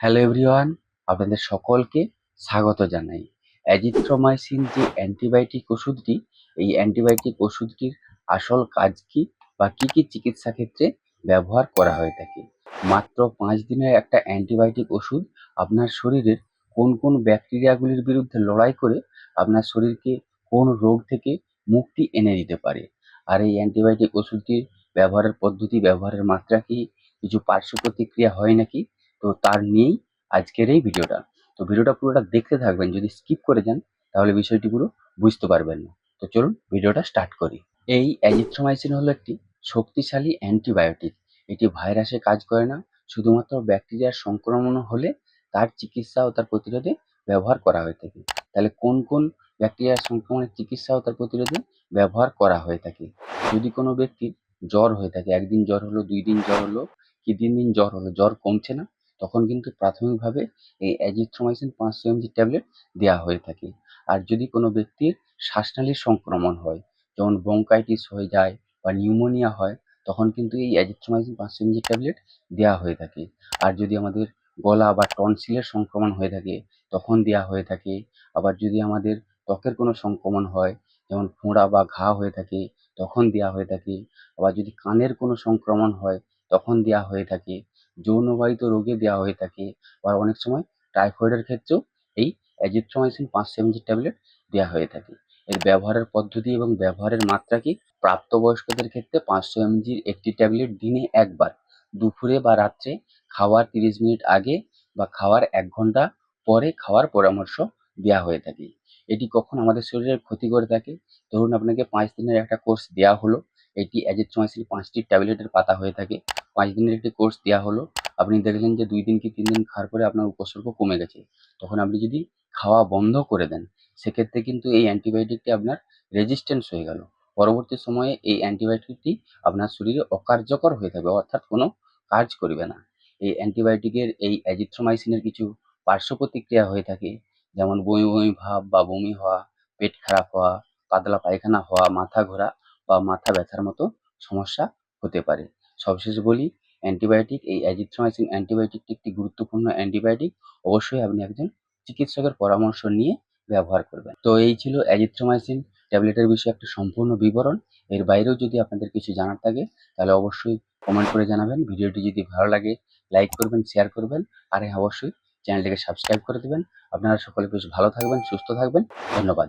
Hello everyone আপনাদের সকলকে স্বাগত জানাই। অ্যাজিথ্রোমাইসিন যে অ্যান্টিবায়োটিক ওষুধটি, এই অ্যান্টিবায়োটিক ওষুধটির আসল কাজ কি বা কি কি চিকিৎসা ক্ষেত্রে ব্যবহার করা হয়ে থাকে? মাত্র পাঁচ দিনের একটা অ্যান্টিবায়োটিক ওষুধ আপনার শরীরের কোন কোন ব্যাকটেরিয়াগুলির বিরুদ্ধে লড়াই করে আপনার শরীরকে কোন রোগ থেকে মুক্তি এনে দিতে পারে? আর এই অ্যান্টিবায়োটিক ওষুধটির ব্যবহারের পদ্ধতি, ব্যবহারের মাত্রা কি? কিছু পার্শ্ব প্রতিক্রিয়া হয় নাকি? তো তার নিয়েই আজকের এই ভিডিওটা। তো ভিডিওটা পুরোটা দেখতে থাকবেন, যদি স্কিপ করে যান, তাহলে বিষয়টি পুরো বুঝতে পারবেন না। তো চলুন ভিডিওটা স্টার্ট করি। এই অ্যাজিথ্রোমাইসিন হলো একটি শক্তিশালী অ্যান্টিবায়োটিক। এটি ভাইরাসে কাজ করে না, শুধুমাত্র ব্যাকটেরিয়ার সংক্রমণ হলে তার চিকিৎসা ও তার প্রতিরোধে ব্যবহার করা হয়ে থাকে। তাহলে কোন কোন ব্যাকটেরিয়ার সংক্রমণের চিকিৎসা ও তার প্রতিরোধে ব্যবহার করা হয়ে থাকে? যদি কোনো ব্যক্তির জ্বর হয়ে থাকে, একদিন জ্বর হলো, দুই দিন জ্বর হলো, কি তিন দিন জ্বর হলো, জ্বর কমছে না? তখন কিন্তু প্রাথমিকভাবে এই অ্যাজিথ্রোমাইসিন পাঁচশো এমজি ট্যাবলেট দেওয়া হয়ে থাকে। আর যদি কোনো ব্যক্তির শ্বাসনালীর সংক্রমণ হয়, যেমন ব্রঙ্কাইটিস হয়ে যায় বা নিউমোনিয়া হয়, তখন কিন্তু এই অ্যাজিথ্রোমাইসিন পাঁচশো এমজি ট্যাবলেট দেওয়া হয়ে থাকে। আর যদি আমাদের গলা বা টনসিলের সংক্রমণ হয়ে থাকে, তখন দেওয়া হয়ে থাকে। আবার যদি আমাদের ত্বকের কোনো সংক্রমণ হয়, যেমন ফোঁড়া বা ঘা হয়ে থাকে, তখন দেওয়া হয়ে থাকে। আবার যদি কানের কোনো সংক্রমণ হয়, তখন দেওয়া হয়ে থাকে। যৌনবাহিত রোগে দেওয়া হয়ে থাকে বা অনেক সময় টাইফয়েডের ক্ষেত্রেও এই অ্যাজিথ্রোমাইসিন পাঁচশো এমজি ট্যাবলেট দেওয়া হয়ে থাকে। এর ব্যবহারের পদ্ধতি এবং ব্যবহারের মাত্রা কি? প্রাপ্তবয়স্কদের ক্ষেত্রে পাঁচশো এমজির একটি ট্যাবলেট দিনে একবার, দুপুরে বা রাত্রে খাওয়ার তিরিশ মিনিট আগে বা খাওয়ার এক ঘণ্টা পরে খাওয়ার পরামর্শ দেওয়া হয়ে থাকে। এটি কখন আমাদের শরীরের ক্ষতি করে থাকে? ধরুন আপনাকে পাঁচ দিনের একটা কোর্স দেওয়া হলো এটি অ্যাজিথ্রোমাইসিন পাঁচটি ট্যাবলেটের পাতা হয়ে থাকে। পাঁচ দিনের একটি কোর্স দেওয়া হলো। আপনি দেখলেন যে দুই দিন কি তিন দিন খাওয়ার পরে আপনার উপসর্গ কমে গেছে। তখন আপনি যদি খাওয়া বন্ধ করে দেন, সেক্ষেত্রে কিন্তু এই অ্যান্টিবায়োটিকটি আপনার রেজিস্ট্যান্স হয়ে গেল। পরবর্তী সময়ে এই অ্যান্টিবায়োটিকটি আপনার শরীরে অকার্যকর হয়ে থাকবে, অর্থাৎ কোনো কাজ করবে না। এই অ্যান্টিবায়োটিকের এই অ্যাজিথ্রোমাইসিনের কিছু পার্শ্ব প্রতিক্রিয়া হয়ে থাকে, যেমন বমি বমি ভাব বা বমি হওয়া, পেট খারাপ হওয়া, পাতলা পায়খানা হওয়া, মাথা ঘোরা বা মাথা ব্যথার মতো সমস্যা হতে পারে। সবশেষ বলি, অ্যান্টিবায়োটিক, এই অ্যাজিথ্রোমাইসিন অ্যান্টিবায়োটিকটি একটি গুরুত্বপূর্ণ অ্যান্টিবায়োটিক। অবশ্যই আপনি একজন চিকিৎসকের পরামর্শ নিয়ে ব্যবহার করবেন। তো এই ছিল অ্যাজিথ্রোমাইসিন ট্যাবলেটের বিষয়ে একটা সম্পূর্ণ বিবরণ। এর বাইরেও যদি আপনাদের কিছু জানার থাকে, তাহলে অবশ্যই কমেন্ট করে জানাবেন। ভিডিওটি যদি ভালো লাগে, লাইক করবেন, শেয়ার করবেন। আর হ্যাঁ অবশ্যই চ্যানেলটিকে সাবস্ক্রাইব করে দেবেন। আপনারা সকলে বেশ ভালো থাকবেন, সুস্থ থাকবেন। ধন্যবাদ।